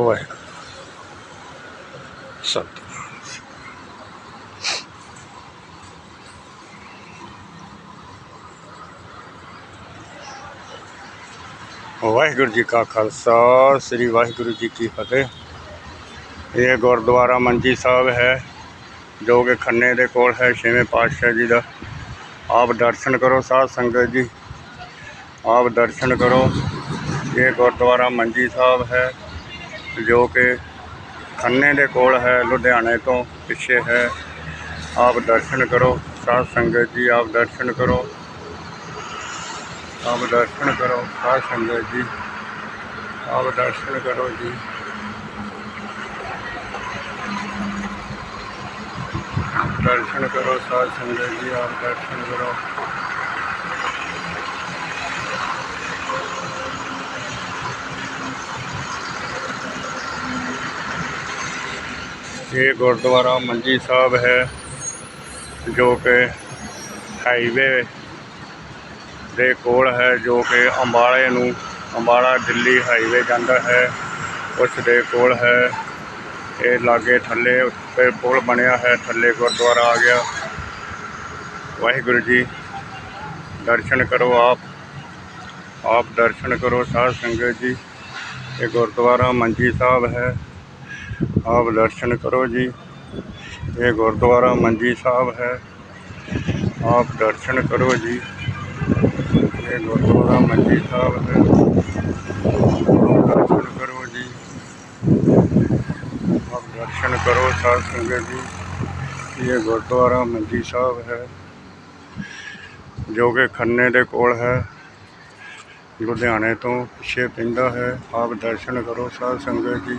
ਵਾਹਿਗੁਰੂ। ਸਤਿ ਵਾਹਿਗੁਰੂ ਜੀ ਕਾ ਖਾਲਸਾ, ਸ੍ਰੀ ਵਾਹਿਗੁਰੂ ਜੀ ਕੀ ਫਤਿਹ। ਇਹ ਗੁਰਦੁਆਰਾ ਮੰਜੀ ਸਾਹਿਬ ਹੈ, ਜੋ ਕਿ ਖੰਨੇ ਦੇ ਕੋਲ ਹੈ, ਛੇਵੇਂ ਪਾਤਸ਼ਾਹ ਜੀ ਦਾ। ਆਪ ਦਰਸ਼ਨ ਕਰੋ ਸਾਧ ਸੰਗਤ ਜੀ। ਆਪ ਦਰਸ਼ਨ ਕਰੋ। ਇਹ ਗੁਰਦੁਆਰਾ ਮੰਜੀ ਸਾਹਿਬ ਹੈ। ਜੋ ਕਿ ਖੰਨੇ ਦੇ ਕੋਲ ਹੈ, ਲੁਧਿਆਣੇ ਤੋਂ ਪਿੱਛੇ ਹੈ। ਆਪ ਦਰਸ਼ਨ ਕਰੋ, ਸਾਧ ਸੰਗਤ ਜੀ, ਆਪ ਦਰਸ਼ਨ ਕਰੋ। ਆਪ ਦਰਸ਼ਨ ਕਰੋ, ਸਾਧ ਸੰਗਤ ਜੀ। ਆਪ ਦਰਸ਼ਨ ਕਰੋ ਜੀ। ਦਰਸ਼ਨ ਕਰੋ, ਸਾਧ ਸੰਗਤ ਜੀ, ਆਪ ਦਰਸ਼ਨ ਕਰੋ। ਇਹ ਗੁਰਦੁਆਰਾ ਮੰਜੀ ਸਾਹਿਬ ਹੈ, ਜੋ ਕਿ ਹਾਈਵੇ ਦੇ ਕੋਲ ਹੈ, ਜੋ ਕਿ ਅੰਬਾਲੇ ਨੂੰ, ਅੰਬਾਲਾ ਦਿੱਲੀ ਹਾਈਵੇ ਜਾਂਦਾ ਹੈ, ਉਸ ਦੇ ਕੋਲ ਹੈ। ਇਹ ਲਾਗੇ ਥੱਲੇ ਉੱਤੇ ਪੁਲ ਬਣਿਆ ਹੈ, ਥੱਲੇ ਗੁਰਦੁਆਰਾ ਆ ਗਿਆ। ਵਾਹਿਗੁਰੂ ਜੀ, ਦਰਸ਼ਨ ਕਰੋ ਆਪ। ਆਪ ਦਰਸ਼ਨ ਕਰੋ ਸਾਧ ਸੰਗਤ ਜੀ। ਇਹ ਗੁਰਦੁਆਰਾ ਮੰਜੀ ਸਾਹਿਬ ਹੈ। ਆਪ ਦਰਸ਼ਨ ਕਰੋ ਜੀ। ਇਹ ਗੁਰਦੁਆਰਾ ਮੰਜੀ ਸਾਹਿਬ ਹੈ। ਆਪ ਦਰਸ਼ਨ ਕਰੋ ਜੀ। ਇਹ ਗੁਰਦੁਆਰਾ ਮੰਜੀ ਸਾਹਿਬ ਹੈ। ਦਰਸ਼ਨ ਕਰੋ ਜੀ। ਆਪ ਦਰਸ਼ਨ ਕਰੋ ਸਾਧ ਸੰਗਤ ਜੀ। ਇਹ ਗੁਰਦੁਆਰਾ ਮੰਜੀ ਸਾਹਿਬ ਹੈ। ਜੋ ਕਿ ਖੰਨੇ ਦੇ ਕੋਲ ਹੈ। ਲੁਧਿਆਣੇ ਤੋਂ ਪਿੱਛੇ ਪੈਂਦਾ ਹੈ। ਆਪ ਦਰਸ਼ਨ ਕਰੋ ਸਾਧ ਸੰਗਤ ਜੀ।